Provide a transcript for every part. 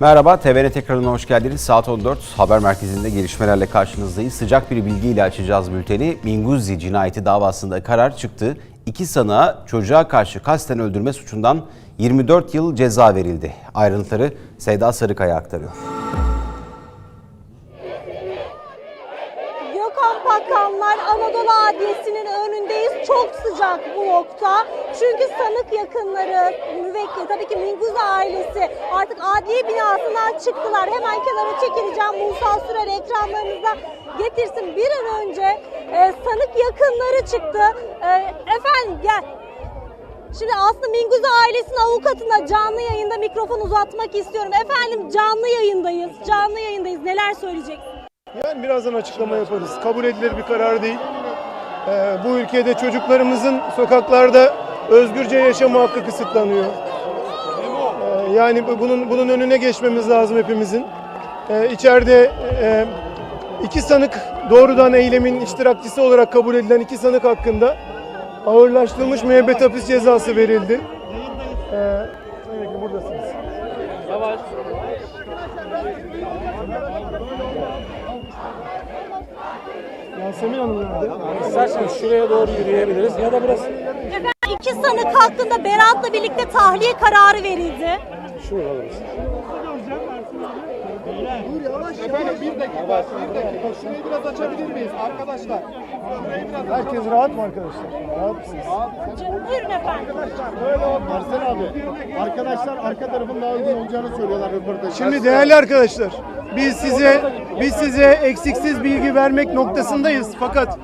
Merhaba, TVN ekranına hoş geldiniz. Saat 14 haber merkezinde gelişmelerle karşınızdayız. Sıcak bir bilgiyle açacağız bülteni. Minguzzi cinayeti davasında karar çıktı. İki sanığa çocuğa karşı kasten öldürme suçundan 24 yıl ceza verildi. Ayrıntıları Seyda Sarıkaya aktarıyor. Anadolu Adliyesi'nin önündeyiz. Çok sıcak bu nokta. Çünkü sanık yakınları, müvekkil, tabii ki Minguz ailesi artık adliye binasından çıktılar. Hemen kenara çekileceğim. Musa Sürer ekranlarınıza getirsin. Bir an önce e, sanık yakınları çıktı. E, efendim gel. Şimdi aslında Minguz ailesinin avukatına canlı yayında mikrofon uzatmak istiyorum. Efendim canlı yayındayız. Canlı yayındayız. Neler söyleyeceksiniz? Yani birazdan açıklama yaparız. Kabul edilir bir karar değil. Ee, bu ülkede çocuklarımızın sokaklarda özgürce yaşama hakkı kısıtlanıyor. Ee, yani bu- bunun bunun önüne geçmemiz lazım hepimizin. Ee, e, iki sanık doğrudan eylemin iştirakçısı olarak kabul edilen iki sanık hakkında ağırlaştırılmış müebbet hapis cezası verildi. Ee, evet, buradasınız. Yasemin Hanım nerede? İsterseniz şuraya doğru yürüyebiliriz ya da burası. Efendim iki sanık hakkında beraatla birlikte tahliye kararı verildi. Şurada burası. Efendim bir dakika, bir dakika. Şurayı biraz açabilir miyiz arkadaşlar? Şurayı biraz Herkes rahat mı arkadaşlar? Rahat mısınız? Buyurun efendim. Böyle olmaz. Arsene abi. Arkadaşlar arka tarafın daha uygun olacağını söylüyorlar röportajda. Şimdi değerli arkadaşlar, biz size biz size eksiksiz bilgi vermek noktasındayız. Fakat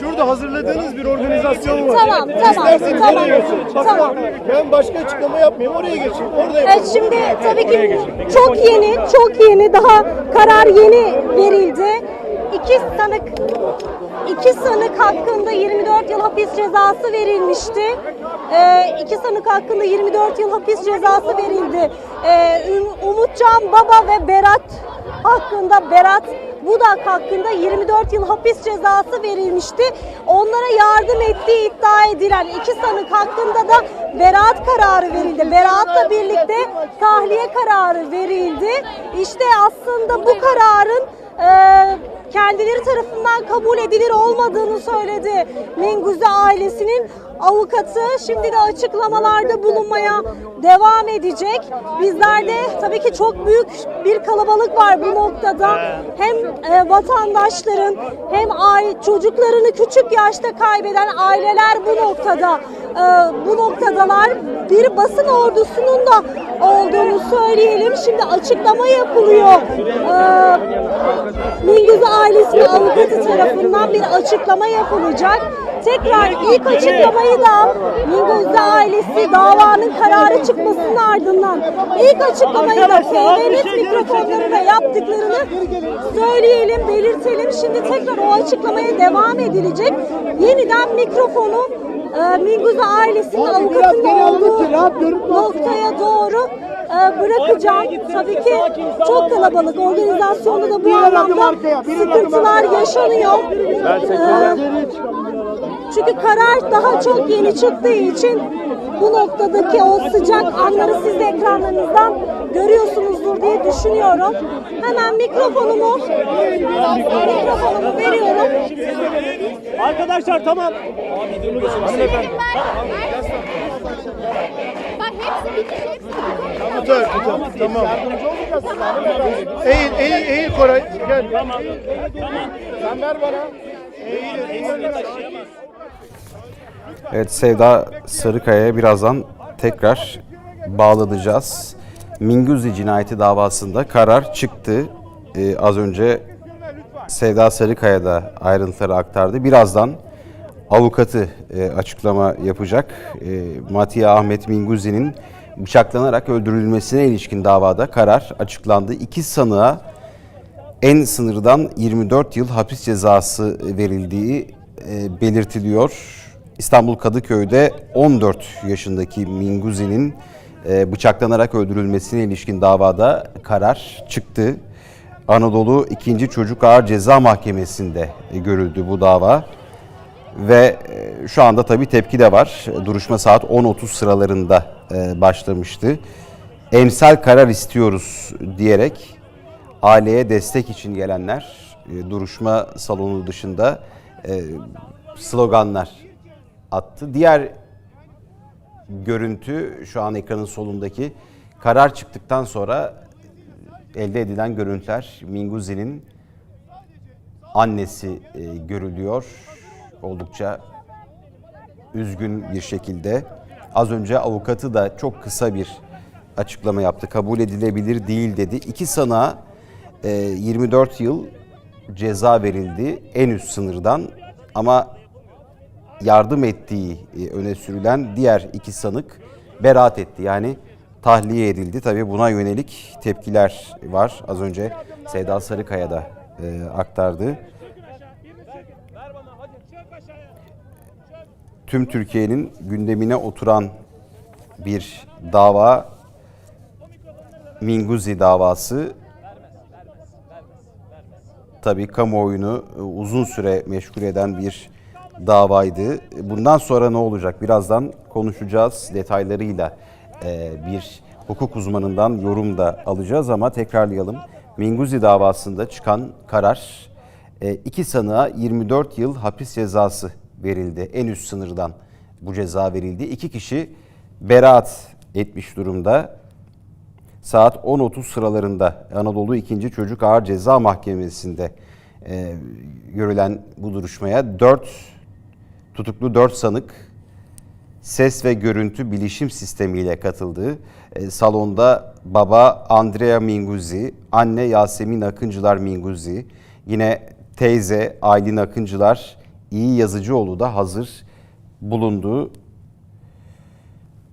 şurada hazırladığınız bir organizasyon var. Tamam, tamam, İsterseniz tamam, oraya. Bakın, tamam. Ben başka açıklama yapmayayım. Oraya geçin. Orada Evet, şimdi tabii ki çok yeni, çok yeni, daha karar yeni verildi. İki sanık iki sanık hakkında 24 yıl hapis cezası verilmişti. Ee, iki sanık hakkında 24 yıl hapis cezası verildi. Ee, Umutcan Baba ve Berat hakkında Berat Budak hakkında 24 yıl hapis cezası verilmişti. Onlara yardım ettiği iddia edilen iki sanık hakkında da beraat kararı verildi. Beraatla birlikte tahliye kararı verildi. İşte aslında bu kararın kendileri tarafından kabul edilir olmadığını söyledi Menguzi ailesinin avukatı. Şimdi de açıklamalarda bulunmaya devam edecek. Bizlerde tabii ki çok büyük bir kalabalık var bu noktada. Hem e, vatandaşların hem çocuklarını küçük yaşta kaybeden aileler bu noktada e, bu noktadalar. Bir basın ordusunun da olduğunu söyleyelim. Şimdi açıklama yapılıyor. E, Mingöz ailesinin avukatı tarafından bir açıklama yapılacak. Tekrar ilk açıklamayı da Mingöz'de ailesi davanın kararı çıkmasının ardından ilk açıklamayı da TVNet mikrofonlarına yaptıklarını söyleyelim, belirtelim. Şimdi tekrar o açıklamaya devam edilecek. Yeniden mikrofonu e, Mingöz ailesinin avukatının olduğu noktaya doğru e, bırakacağım. Tabii ki çok kalabalık. Organizasyonda da bu anlamda sıkıntılar yaşanıyor. E, çünkü karar daha çok yeni çıktığı için bu noktadaki o sıcak anları siz de ekranlarınızdan görüyorsunuzdur diye düşünüyorum. Hemen mikrofonumu mikrofonumu veriyorum. Arkadaşlar tamam. Bak hepsi bitti, hepsi bitti. tutar tutar. Tamam. Eğil eğil eğil Koray. Gel. Sen ver bana. Evet Sevda Sarıkaya'ya birazdan tekrar bağlanacağız. Minguzzi cinayeti davasında karar çıktı. Ee, az önce Sevda Sarıkaya da ayrıntıları aktardı. Birazdan avukatı e, açıklama yapacak. E, Matiya Ahmet Minguzzi'nin bıçaklanarak öldürülmesine ilişkin davada karar açıklandı. İki sanığa en sınırdan 24 yıl hapis cezası verildiği e, belirtiliyor. İstanbul Kadıköy'de 14 yaşındaki Minguzi'nin e, bıçaklanarak öldürülmesine ilişkin davada karar çıktı. Anadolu 2. Çocuk Ağır Ceza Mahkemesi'nde görüldü bu dava. Ve e, şu anda tabii tepki de var. Duruşma saat 10.30 sıralarında e, başlamıştı. emsal karar istiyoruz diyerek aileye destek için gelenler duruşma salonu dışında sloganlar attı. Diğer görüntü şu an ekranın solundaki karar çıktıktan sonra elde edilen görüntüler Minguzi'nin annesi e, görülüyor. Oldukça üzgün bir şekilde. Az önce avukatı da çok kısa bir açıklama yaptı. Kabul edilebilir değil dedi. İki sanığa e, 24 yıl ceza verildi en üst sınırdan ama yardım ettiği e, öne sürülen diğer iki sanık beraat etti. Yani tahliye edildi. Tabii buna yönelik tepkiler var. Az önce Seda Sarıkaya da e, aktardı. Tüm Türkiye'nin gündemine oturan bir dava Minguzi davası tabii kamuoyunu e, uzun süre meşgul eden bir davaydı. Bundan sonra ne olacak? Birazdan konuşacağız detaylarıyla e, bir hukuk uzmanından yorum da alacağız ama tekrarlayalım. Minguzi davasında çıkan karar e, iki sanığa 24 yıl hapis cezası verildi. En üst sınırdan bu ceza verildi. İki kişi beraat etmiş durumda saat 10.30 sıralarında Anadolu 2. Çocuk Ağır Ceza Mahkemesi'nde e, görülen bu duruşmaya 4 tutuklu 4 sanık ses ve görüntü bilişim sistemiyle katıldı. E, salonda baba Andrea Minguzi, anne Yasemin Akıncılar Minguzi, yine teyze Aylin Akıncılar, iyi yazıcıoğlu da hazır bulundu.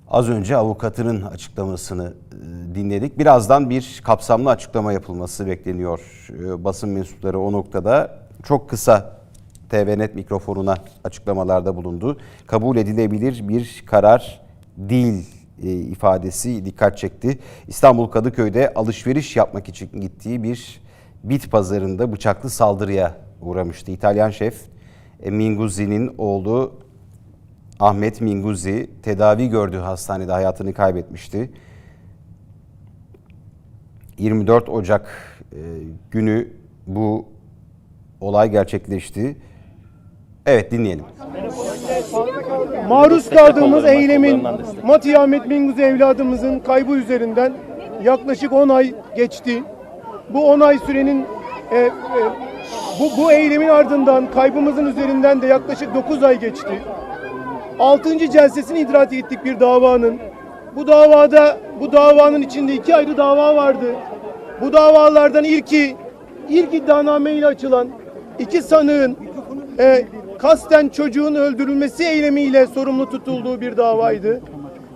Az önce avukatının açıklamasını e, dinledik. Birazdan bir kapsamlı açıklama yapılması bekleniyor. E, Basın mensupları o noktada çok kısa TVNet mikrofonuna açıklamalarda bulundu. Kabul edilebilir bir karar değil e, ifadesi dikkat çekti. İstanbul Kadıköy'de alışveriş yapmak için gittiği bir bit pazarında bıçaklı saldırıya uğramıştı. İtalyan şef e, Minguzi'nin oğlu Ahmet Minguzi tedavi gördüğü hastanede hayatını kaybetmişti. 24 Ocak e, günü bu olay gerçekleşti. Evet dinleyelim. Maruz kaldığımız eylemin Mati Ahmet Minguz evladımızın kaybı üzerinden yaklaşık 10 ay geçti. Bu 10 ay sürenin e, e, bu, bu eylemin ardından kaybımızın üzerinden de yaklaşık 9 ay geçti. 6. celsesini idrak ettik bir davanın. Bu davada bu davanın içinde iki ayrı dava vardı. Bu davalardan ilki ilk iddianame ile açılan iki sanığın e, kasten çocuğun öldürülmesi eylemiyle sorumlu tutulduğu bir davaydı.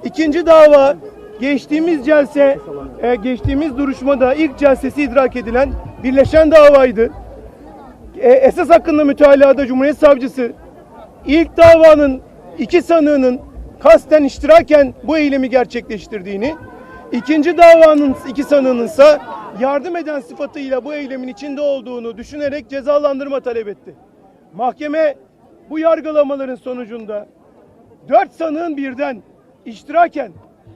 İkinci dava geçtiğimiz celse, e, geçtiğimiz duruşmada ilk celsesi idrak edilen birleşen davaydı. E, esas hakkında mütalada Cumhuriyet Savcısı ilk davanın iki sanığının kasten iştiraken bu eylemi gerçekleştirdiğini, ikinci davanın iki sanığının ise yardım eden sıfatıyla bu eylemin içinde olduğunu düşünerek cezalandırma talep etti. Mahkeme bu yargılamaların sonucunda dört sanığın birden iştiraken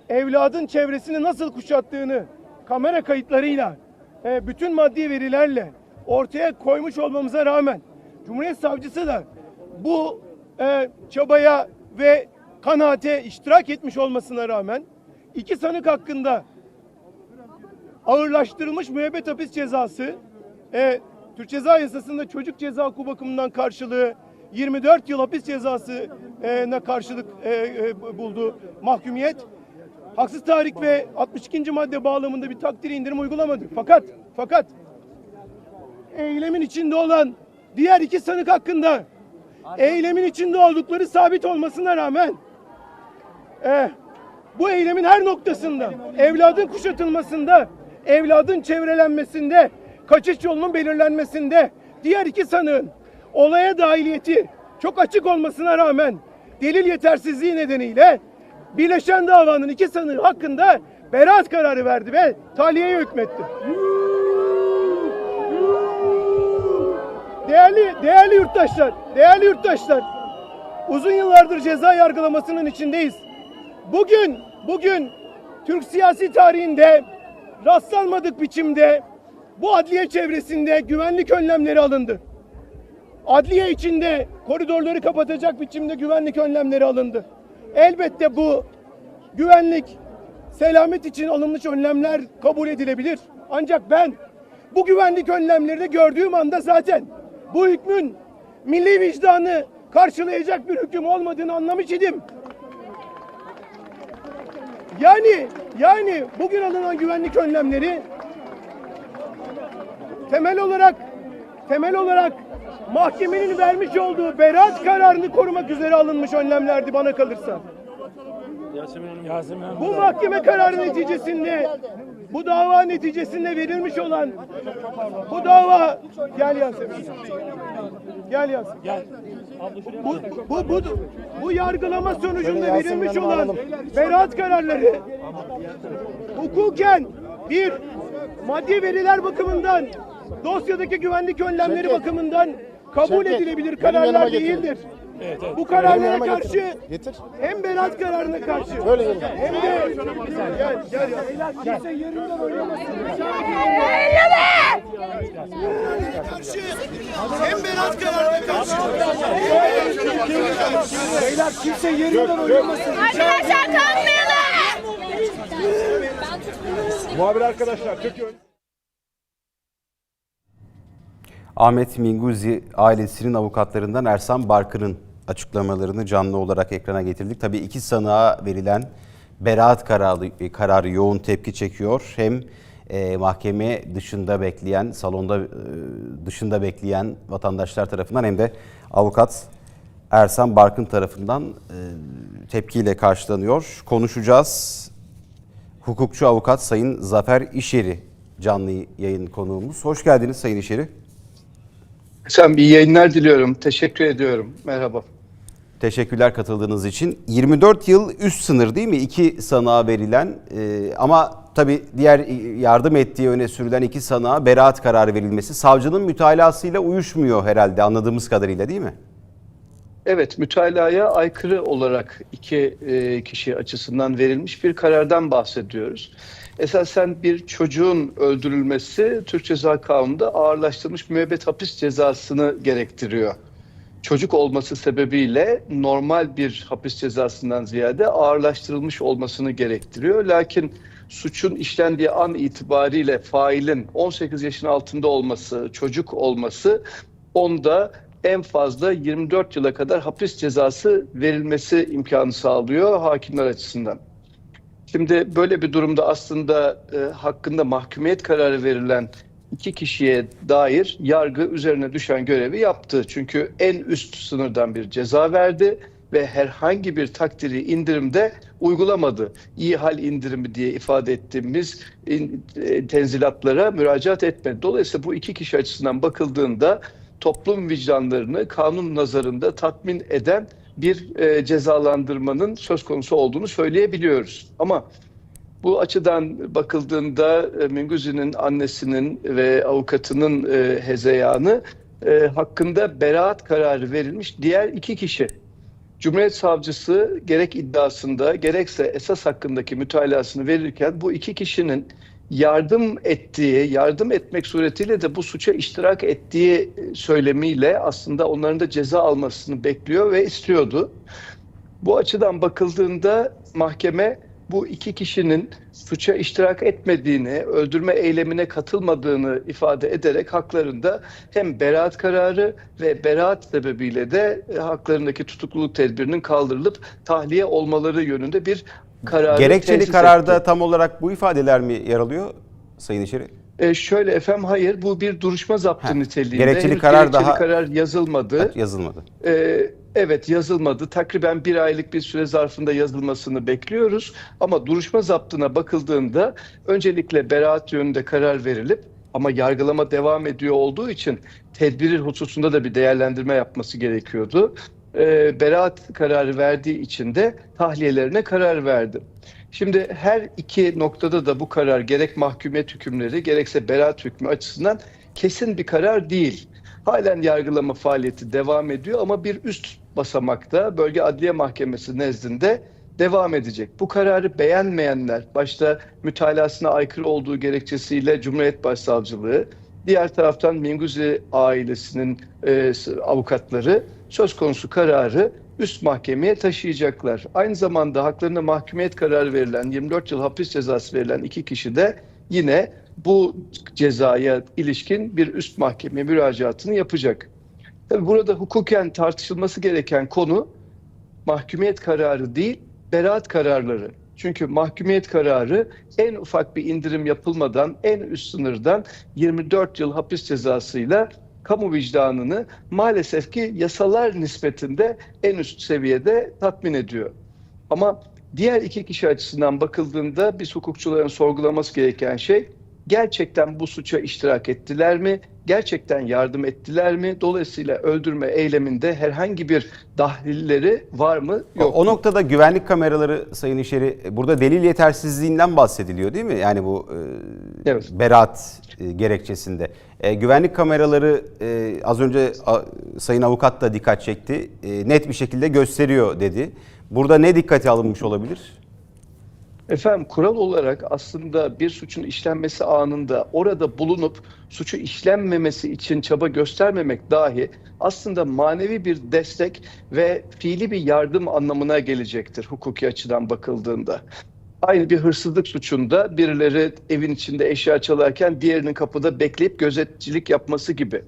evladın çevresini nasıl kuşattığını kamera kayıtlarıyla e, bütün maddi verilerle ortaya koymuş olmamıza rağmen Cumhuriyet Savcısı da bu e, çabaya ve kanaate iştirak etmiş olmasına rağmen iki sanık hakkında ağırlaştırılmış müebbet hapis cezası e, Türk Ceza Yasası'nda çocuk ceza hukuku bakımından karşılığı 24 yıl hapis cezasına karşılık e, e, buldu mahkumiyet. Haksız tahrik ve 62. madde bağlamında bir takdiri indirim uygulamadı. Fakat fakat eylemin içinde olan diğer iki sanık hakkında eylemin içinde oldukları sabit olmasına rağmen eh, bu eylemin her noktasında evladın kuşatılmasında, evladın çevrelenmesinde, kaçış yolunun belirlenmesinde diğer iki sanığın olaya dahiliyeti çok açık olmasına rağmen delil yetersizliği nedeniyle birleşen davanın iki sanığı hakkında beraat kararı verdi ve tahliyeye hükmetti. Değerli değerli yurttaşlar, değerli yurttaşlar. Uzun yıllardır ceza yargılamasının içindeyiz. Bugün bugün Türk siyasi tarihinde rastlanmadık biçimde bu adliye çevresinde güvenlik önlemleri alındı. Adliye içinde koridorları kapatacak biçimde güvenlik önlemleri alındı. Elbette bu güvenlik, selamet için alınmış önlemler kabul edilebilir. Ancak ben bu güvenlik önlemlerini gördüğüm anda zaten bu hükmün milli vicdanı karşılayacak bir hüküm olmadığını anlamış idim. Yani yani bugün alınan güvenlik önlemleri temel olarak temel olarak mahkemenin vermiş olduğu beraat kararını korumak üzere alınmış önlemlerdi bana kalırsa. Yasemin. Bu mahkeme kararı neticesinde bu dava neticesinde verilmiş olan bu dava gel Yasemin. Gel Yasemin. Gel. Bu, bu, bu, bu yargılama sonucunda verilmiş olan beraat kararları hukuken bir maddi veriler bakımından dosyadaki güvenlik önlemleri bakımından kabul Şevket, edilebilir kararlar değildir. Evet, evet. Bu kararlara karşı getir. Getir. hem beraat kararına karşı Böyle gel. hem de gel gel. Kimse yerinden oynamasın. Hem beraat kararına karşı. Beyler kimse yerinden oynamasın. Arkadaşlar kalkmayalım. Muhabir arkadaşlar Türkiye Ahmet Minguzi ailesinin avukatlarından Ersan Barkır'ın açıklamalarını canlı olarak ekrana getirdik. Tabii iki sanığa verilen beraat kararı, kararı yoğun tepki çekiyor. Hem e, mahkeme dışında bekleyen, salonda e, dışında bekleyen vatandaşlar tarafından hem de avukat Ersan Barkın tarafından e, tepkiyle karşılanıyor. Konuşacağız. Hukukçu avukat Sayın Zafer İşeri canlı yayın konuğumuz. Hoş geldiniz Sayın İşeri. Sen iyi yayınlar diliyorum. Teşekkür ediyorum. Merhaba. Teşekkürler katıldığınız için. 24 yıl üst sınır değil mi? İki sanığa verilen e, ama tabii diğer yardım ettiği öne sürülen iki sanığa beraat kararı verilmesi savcının mütalasıyla uyuşmuyor herhalde anladığımız kadarıyla değil mi? Evet, mütalaya aykırı olarak iki e, kişi açısından verilmiş bir karardan bahsediyoruz. Esasen bir çocuğun öldürülmesi Türk Ceza Kanunu'nda ağırlaştırılmış müebbet hapis cezasını gerektiriyor. Çocuk olması sebebiyle normal bir hapis cezasından ziyade ağırlaştırılmış olmasını gerektiriyor. Lakin suçun işlendiği an itibariyle failin 18 yaşın altında olması, çocuk olması onda en fazla 24 yıla kadar hapis cezası verilmesi imkanı sağlıyor hakimler açısından. Şimdi böyle bir durumda aslında e, hakkında mahkumiyet kararı verilen iki kişiye dair yargı üzerine düşen görevi yaptı. Çünkü en üst sınırdan bir ceza verdi ve herhangi bir takdiri indirimde uygulamadı. İyi hal indirimi diye ifade ettiğimiz e, tenzilatlara müracaat etmedi. Dolayısıyla bu iki kişi açısından bakıldığında toplum vicdanlarını kanun nazarında tatmin eden bir e, cezalandırmanın söz konusu olduğunu söyleyebiliyoruz. Ama bu açıdan bakıldığında e, Minguzi'nin annesinin ve avukatının e, hezeyanı e, hakkında beraat kararı verilmiş diğer iki kişi. Cumhuriyet Savcısı gerek iddiasında gerekse esas hakkındaki mütalasını verirken bu iki kişinin yardım ettiği, yardım etmek suretiyle de bu suça iştirak ettiği söylemiyle aslında onların da ceza almasını bekliyor ve istiyordu. Bu açıdan bakıldığında mahkeme bu iki kişinin suça iştirak etmediğini, öldürme eylemine katılmadığını ifade ederek haklarında hem beraat kararı ve beraat sebebiyle de haklarındaki tutukluluk tedbirinin kaldırılıp tahliye olmaları yönünde bir karar Gerekçeli kararda tam olarak bu ifadeler mi yer alıyor Sayın İşeri? E şöyle efendim hayır bu bir duruşma zaptı Ha, niteliğinde. gerekçeli Henüz karar gerekçeli daha- karar yazılmadı. Yazılmadı. Ee, evet yazılmadı. Takriben bir aylık bir süre zarfında yazılmasını bekliyoruz. Ama duruşma zaptına bakıldığında öncelikle beraat yönünde karar verilip ama yargılama devam ediyor olduğu için tedbiri hususunda da bir değerlendirme yapması gerekiyordu. Ee, beraat kararı verdiği için de tahliyelerine karar verdi. Şimdi her iki noktada da bu karar gerek mahkumiyet hükümleri gerekse beraat hükmü açısından kesin bir karar değil. Halen yargılama faaliyeti devam ediyor ama bir üst basamakta Bölge Adliye Mahkemesi nezdinde devam edecek. Bu kararı beğenmeyenler, başta mütalasına aykırı olduğu gerekçesiyle Cumhuriyet Başsavcılığı, diğer taraftan Minguzi ailesinin e, avukatları söz konusu kararı üst mahkemeye taşıyacaklar. Aynı zamanda haklarına mahkumiyet kararı verilen, 24 yıl hapis cezası verilen iki kişi de yine bu cezaya ilişkin bir üst mahkeme müracaatını yapacak. Tabii burada hukuken tartışılması gereken konu mahkumiyet kararı değil, beraat kararları. Çünkü mahkumiyet kararı en ufak bir indirim yapılmadan en üst sınırdan 24 yıl hapis cezasıyla kamu vicdanını maalesef ki yasalar nispetinde en üst seviyede tatmin ediyor. Ama diğer iki kişi açısından bakıldığında biz hukukçuların sorgulaması gereken şey gerçekten bu suça iştirak ettiler mi? Gerçekten yardım ettiler mi? Dolayısıyla öldürme eyleminde herhangi bir dahilleri var mı? Yok. O noktada güvenlik kameraları Sayın İşeri burada delil yetersizliğinden bahsediliyor değil mi? Yani bu e, Evet. beraat e, gerekçesinde. E, güvenlik kameraları e, az önce a, Sayın Avukat da dikkat çekti. E, net bir şekilde gösteriyor dedi. Burada ne dikkate alınmış olabilir? Efendim kural olarak aslında bir suçun işlenmesi anında orada bulunup suçu işlenmemesi için çaba göstermemek dahi aslında manevi bir destek ve fiili bir yardım anlamına gelecektir hukuki açıdan bakıldığında. Aynı bir hırsızlık suçunda birileri evin içinde eşya çalarken diğerinin kapıda bekleyip gözetçilik yapması gibi.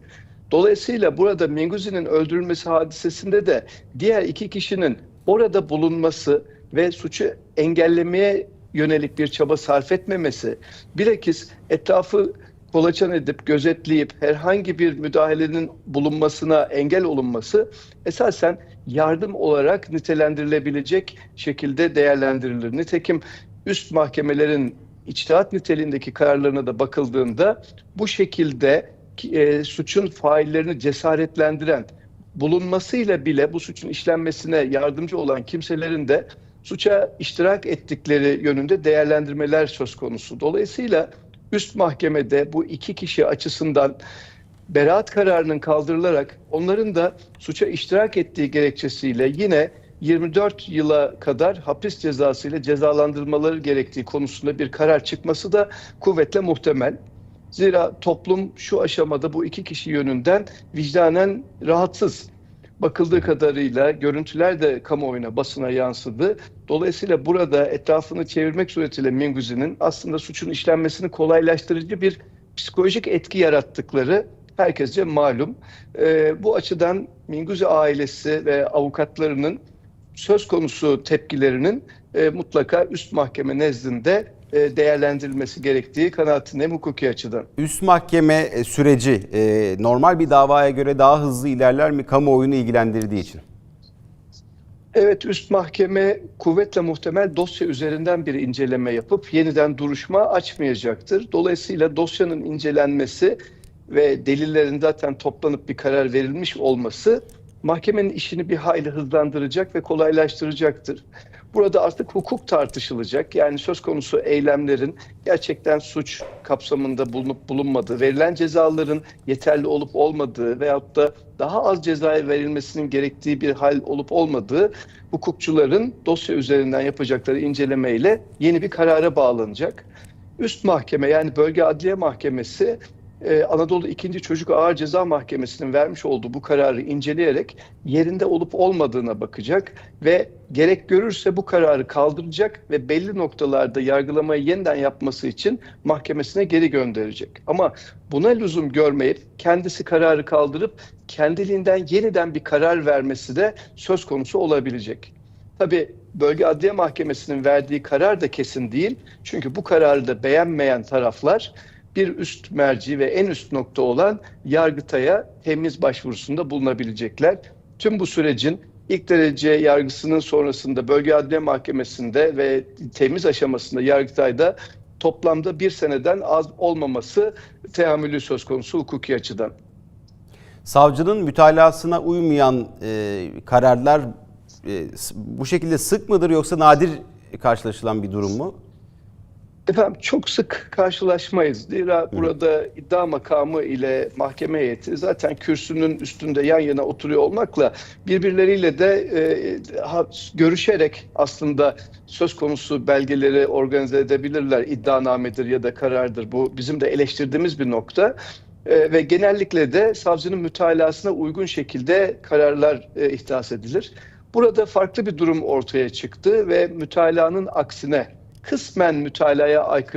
Dolayısıyla burada Menguzi'nin öldürülmesi hadisesinde de diğer iki kişinin orada bulunması ve suçu engellemeye yönelik bir çaba sarf etmemesi, bilakis etrafı kolaçan edip gözetleyip herhangi bir müdahalenin bulunmasına engel olunması esasen yardım olarak nitelendirilebilecek şekilde değerlendirilir. Nitekim üst mahkemelerin içtihat niteliğindeki kararlarına da bakıldığında bu şekilde e, suçun faillerini cesaretlendiren bulunmasıyla bile bu suçun işlenmesine yardımcı olan kimselerin de suça iştirak ettikleri yönünde değerlendirmeler söz konusu. Dolayısıyla üst mahkemede bu iki kişi açısından beraat kararının kaldırılarak onların da suça iştirak ettiği gerekçesiyle yine 24 yıla kadar hapis cezası ile cezalandırılmaları gerektiği konusunda bir karar çıkması da kuvvetle muhtemel. Zira toplum şu aşamada bu iki kişi yönünden vicdanen rahatsız. Bakıldığı kadarıyla görüntüler de kamuoyuna, basına yansıdı. Dolayısıyla burada etrafını çevirmek suretiyle Minguzi'nin aslında suçun işlenmesini kolaylaştırıcı bir psikolojik etki yarattıkları herkesce malum. Ee, bu açıdan Minguzi ailesi ve avukatlarının söz konusu tepkilerinin e, mutlaka üst mahkeme nezdinde e, değerlendirilmesi gerektiği kanaatindeyim hukuki açıdan. Üst mahkeme e, süreci e, normal bir davaya göre daha hızlı ilerler mi kamuoyunu ilgilendirdiği için? Evet üst mahkeme kuvvetle muhtemel dosya üzerinden bir inceleme yapıp yeniden duruşma açmayacaktır. Dolayısıyla dosyanın incelenmesi ve delillerin zaten toplanıp bir karar verilmiş olması mahkemenin işini bir hayli hızlandıracak ve kolaylaştıracaktır. Burada artık hukuk tartışılacak. Yani söz konusu eylemlerin gerçekten suç kapsamında bulunup bulunmadığı, verilen cezaların yeterli olup olmadığı veyahut da daha az cezaya verilmesinin gerektiği bir hal olup olmadığı hukukçuların dosya üzerinden yapacakları incelemeyle yeni bir karara bağlanacak. Üst mahkeme yani bölge adliye mahkemesi ee, Anadolu 2. Çocuk Ağır Ceza Mahkemesi'nin vermiş olduğu bu kararı inceleyerek yerinde olup olmadığına bakacak ve gerek görürse bu kararı kaldıracak ve belli noktalarda yargılamayı yeniden yapması için mahkemesine geri gönderecek. Ama buna lüzum görmeyip kendisi kararı kaldırıp kendiliğinden yeniden bir karar vermesi de söz konusu olabilecek. Tabii Bölge Adliye Mahkemesi'nin verdiği karar da kesin değil. Çünkü bu kararı da beğenmeyen taraflar bir üst merci ve en üst nokta olan Yargıtay'a temiz başvurusunda bulunabilecekler. Tüm bu sürecin ilk derece yargısının sonrasında Bölge Adliye Mahkemesi'nde ve temiz aşamasında Yargıtay'da toplamda bir seneden az olmaması teamülü söz konusu hukuki açıdan. Savcının mütalasına uymayan e, kararlar e, bu şekilde sık mıdır yoksa nadir karşılaşılan bir durum mu? Efendim çok sık karşılaşmayız. Zira burada iddia makamı ile mahkeme heyeti zaten kürsünün üstünde yan yana oturuyor olmakla birbirleriyle de e, ha- görüşerek aslında söz konusu belgeleri organize edebilirler. İddianamedir ya da karardır. Bu bizim de eleştirdiğimiz bir nokta. E, ve genellikle de savcının mütalasına uygun şekilde kararlar e, ihdas edilir. Burada farklı bir durum ortaya çıktı ve mütalanın aksine kısmen mütalaya aykırı